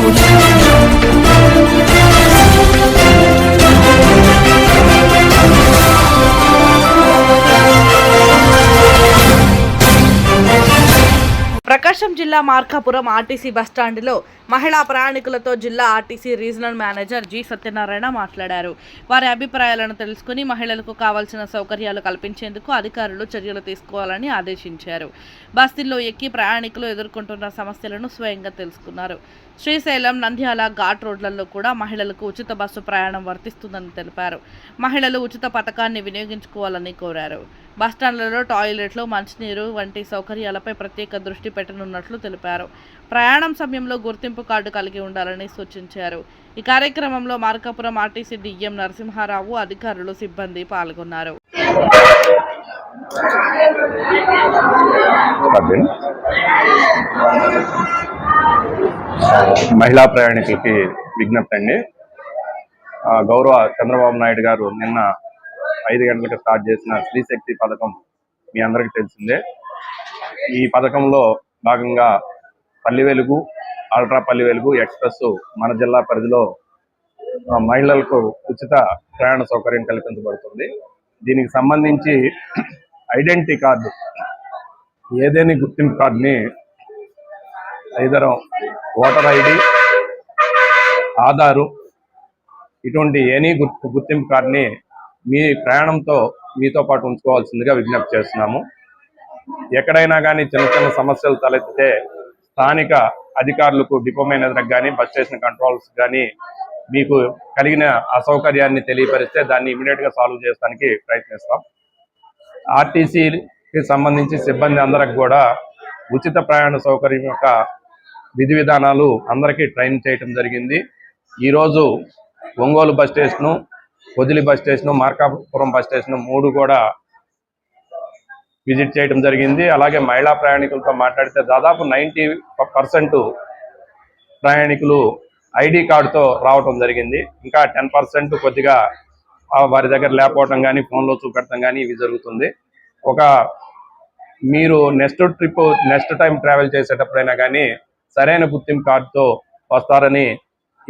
Saúde. ప్రకాశం జిల్లా మార్కాపురం ఆర్టీసీ బస్టాండ్లో మహిళా ప్రయాణికులతో జిల్లా RTC regional manager G Satyanarayana మాట్లాడారు. వారి అభిప్రాయాలను తెలుసుకుని మహిళలకు కావాల్సిన సౌకర్యాలు కల్పించేందుకు అధికారులు చర్యలు తీసుకోవాలని ఆదేశించారు. బస్తీల్లో ఎక్కి ప్రయాణికులు ఎదుర్కొంటున్న సమస్యలను స్వయంగా తెలుసుకున్నారు. శ్రీశైలం నంద్యాల ఘాట్ రోడ్లలో కూడా మహిళలకు ఉచిత బస్సు ప్రయాణం వర్తిస్తుందని తెలిపారు. మహిళలు ఉచిత పథకాన్ని వినియోగించుకోవాలని కోరారు. బస్టాండ్లలో టాయిలెట్లు మంచినీరు వంటి సౌకర్యాలపై ప్రత్యేక దృష్టి పెట్టనున్నట్లు తెలిపారు. ప్రయాణం సమయంలో గుర్తింపు కార్డు కలిగి ఉండాలని సూచించారు. ఈ కార్యక్రమంలో మార్కాపురం ఆర్టీసీ డిఎం నరసింహారావు అధికారులు సిబ్బంది పాల్గొన్నారు. మహిళా ప్రయాణికులకి విజ్ఞప్తి అండి. గౌరవ చంద్రబాబు నాయుడు గారు నిన్న ఐదు గంటలకు స్టార్ట్ చేసిన స్త్రీ శక్తి పథకం మీ అందరికీ తెలిసిందే. ఈ పథకంలో భాగంగా పల్లి వెలుగు అల్ట్రా పల్లి వెలుగు ఎక్స్ప్రెస్ మన జిల్లా పరిధిలో మహిళలకు ఉచిత ప్రయాణ సౌకర్యం కల్పించబడుతుంది. దీనికి సంబంధించి ఐడెంటిటీ కార్డు ఏదేని గుర్తింపు కార్డుని ఐదరం ఓటర్ ఐడి ఆధారు ఇటువంటి ఏనీ గుర్తు గుర్తింపు కార్డుని మీ ప్రయాణంతో మీతో పాటు ఉంచుకోవాల్సిందిగా విజ్ఞప్తి చేస్తున్నాము. ఎక్కడైనా కానీ చిన్న చిన్న సమస్యలు తలెత్తితే స్థానిక అధికారులకు డిపో మేనేజర్కి కానీ బస్ స్టేషన్ కంట్రోల్స్ కానీ మీకు కలిగిన అసౌకర్యాన్ని తెలియపరిస్తే దాన్ని ఇమీడియట్గా సాల్వ్ చేయడానికి ప్రయత్నిస్తాం. ఆర్టీసీకి సంబంధించి సిబ్బంది అందరికి కూడా ఉచిత ప్రయాణ సౌకర్యం యొక్క విధి విధానాలు అందరికీ ట్రైన్ చేయటం జరిగింది. ఈరోజు Ongole bus station Podili bus station Markapuram bus station మూడు కూడా విజిట్ చేయడం జరిగింది. అలాగే మహిళా ప్రయాణికులతో మాట్లాడితే దాదాపు నైంటీ పర్సెంట్ ప్రయాణికులు ఐడి కార్డుతో రావటం జరిగింది. ఇంకా టెన్ పర్సెంట్ కొద్దిగా వారి దగ్గర లేకపోవటం కానీ ఫోన్లో చూపెట్టడం కానీ ఇవి జరుగుతుంది. ఒక మీరు next trip next time travel చేసేటప్పుడైనా కానీ సరైన గుర్తింపు కార్డుతో వస్తారని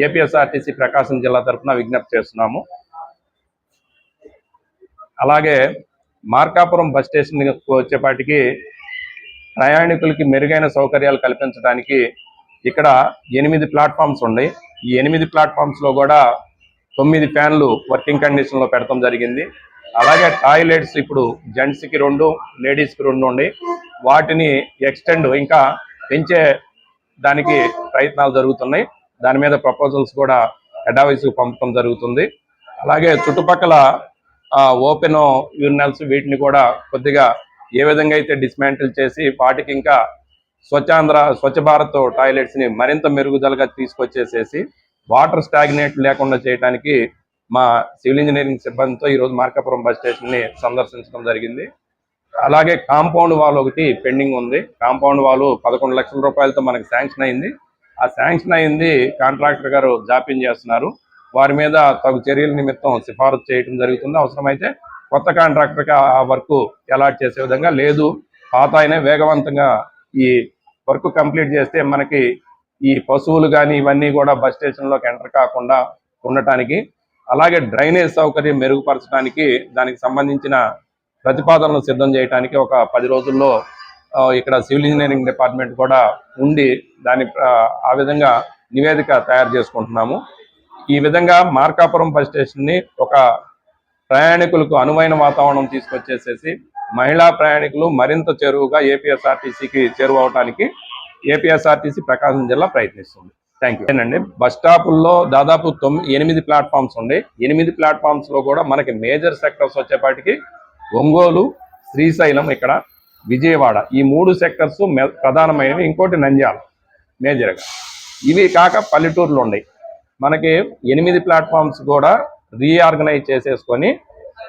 ఏపీఎస్ఆర్టీసీ ప్రకాశం జిల్లా తరఫున విజ్ఞప్తి చేస్తున్నాము. అలాగే మార్కాపురం బస్ స్టేషన్ వచ్చేపాటికి ప్రయాణికులకి మెరుగైన సౌకర్యాలు కల్పించడానికి ఇక్కడ ఎనిమిది ప్లాట్ఫామ్స్ ఉన్నాయి. ఈ ఎనిమిది ప్లాట్ఫామ్స్లో కూడా తొమ్మిది ఫ్యాన్లు వర్కింగ్ కండిషన్లో పెడతాం జరిగింది. అలాగే టాయిలెట్స్ ఇప్పుడు జెంట్స్కి రెండు లేడీస్కి రెండు ఉండి వాటిని ఎక్స్టెండ్ ఇంకా పెంచే దానికి ప్రయత్నాలు జరుగుతున్నాయి. దాని మీద ప్రపోజల్స్ కూడా హెడ్ ఆఫీస్ పంపడం జరుగుతుంది. అలాగే చుట్టుపక్కల ఓపెన్ యూరినల్స్ వీటిని కూడా కొద్దిగా ఏ విధంగా అయితే డిస్మాంటిల్ చేసి వాటికి ఇంకా స్వచ్ఛాంధ్ర స్వచ్ఛ భారత్ టాయిలెట్స్ని మరింత మెరుగుదలగా తీసుకొచ్చేసేసి వాటర్ స్టాగ్నేట్ లేకుండా చేయడానికి మా సివిల్ ఇంజనీరింగ్ సిబ్బందితో ఈరోజు మార్కాపురం బస్ స్టేషన్ని సందర్శించడం జరిగింది. అలాగే కాంపౌండ్ వాల్ ఒకటి పెండింగ్ ఉంది. కాంపౌండ్ వాల్ పదకొండు లక్షల రూపాయలతో మనకి శాంక్షన్ అయింది. ఆ శాంక్షన్ అయింది కాంట్రాక్టర్ గారు జాప్యం చేస్తున్నారు. వారి మీద తగు చర్యల నిమిత్తం సిఫారసు చేయడం జరుగుతుంది. అవసరమైతే కొత్త కాంట్రాక్టర్కి ఆ వర్క్ అలాట్ చేసే విధంగా లేదు. పాత అయినా వేగవంతంగా ఈ వర్క్ కంప్లీట్ చేస్తే మనకి ఈ పశువులు కానీ ఇవన్నీ కూడా బస్ స్టేషన్లోకి ఎంటర్ కాకుండా ఉండటానికి అలాగే డ్రైనేజ్ సౌకర్యం మెరుగుపరచడానికి దానికి సంబంధించిన ప్రతిపాదనలు సిద్ధం చేయడానికి ఒక పది రోజుల్లో ఇక్కడ సివిల్ ఇంజనీరింగ్ డిపార్ట్మెంట్ కూడా ఉండి దాని ఆ విధంగా నివేదిక తయారు చేసుకుంటున్నాము. ఈ విధంగా మార్కాపురం బస్ స్టేషన్ని ఒక ప్రయాణికులకు అనువైన వాతావరణం తీసుకొచ్చేసేసి మహిళా ప్రయాణికులు మరింత చేరువుగా ఏపీఎస్ఆర్టీసీకి చేరువవటానికి ఏపీఎస్ఆర్టీసీ ప్రకాశం జిల్లా ప్రయత్నిస్తుంది. థ్యాంక్ యూ అండి బస్ స్టాపుల్లో దాదాపు తొమ్మిది ఎనిమిది ప్లాట్ఫామ్స్ ఉన్నాయి. ఎనిమిది ప్లాట్ఫామ్స్లో కూడా మనకి మేజర్ సెక్టర్స్ వచ్చేపాటికి ఒంగోలు శ్రీశైలం ఇక్కడ విజయవాడ. ఈ మూడు సెక్టర్స్ ప్రధానమైనవి. ఇంకోటి నంద్యాల మేజర్గా. ఇవి కాక పల్లెటూర్లు ఉన్నాయి. మనకి ఎనిమిది ప్లాట్ఫామ్స్ కూడా రీఆర్గనైజ్ చేసేసుకొని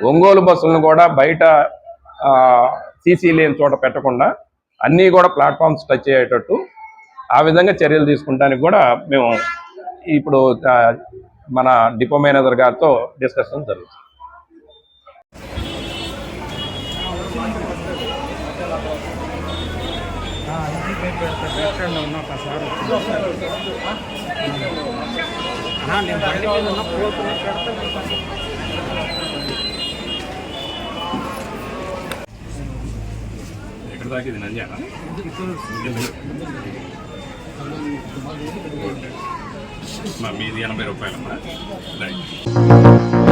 ఒంగోలు బస్సులను కూడా బయట సీసీ లేని చోట పెట్టకుండా అన్నీ కూడా ప్లాట్ఫామ్స్ టచ్ అయ్యేటట్టు ఆ విధంగా చర్యలు తీసుకుంటానికి కూడా మేము ఇప్పుడు మన డిపో మేనేజర్ గారితో డిస్కషన్ జరుగుతుంది. నేను బండి మీద ఉన్న పోతున్నా పెడతా ఎక్కడ దాకా ఇది మా మీది ఎనభై రూపాయలమ్మా. రైట్.